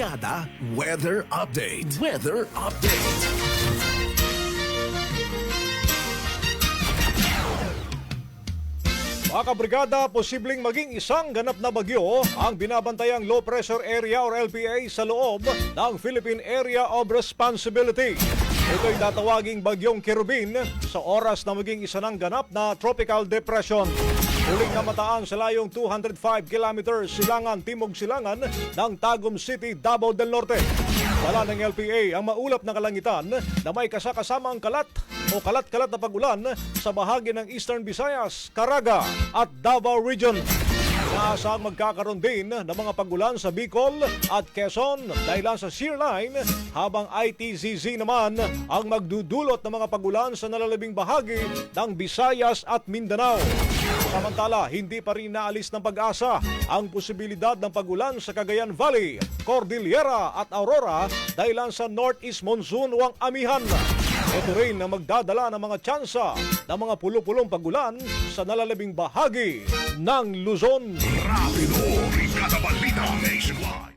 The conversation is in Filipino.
Brigada Weather Update. Weather Update. Mga kabrigada, posibleng maging isang ganap na bagyo ang binabantayang low pressure area or LPA sa loob ng Philippine Area of Responsibility. Ito'y tatawaging bagyong Kerubin sa oras na maging isa ng ganap na tropical depression. Huling namataan sa layong 205 kilometers silangan timog silangan ng Tagum City, Davao del Norte. Dala ng LPA ang maulap na kalangitan na may kasakasamang kalat o kalat-kalat na pagulan sa bahagi ng Eastern Visayas, Caraga at Davao Region. Inaasahang magkakaroon din ng mga pagulan sa Bicol at Quezon dahilan sa shear line habang ITZZ naman ang magdudulot ng mga pagulan sa nalalabing bahagi ng Visayas at Mindanao. Samantala, hindi pa rin naalis ng pag-asa ang posibilidad ng pagulan sa Cagayan Valley, Cordillera at Aurora dahilan sa Northeast Monsoon o ang amihan. Ito rin ang magdadala ng mga tsansa ng mga pulo-pulong pagulan sa nalalabing bahagi ng Luzon. Nationwide.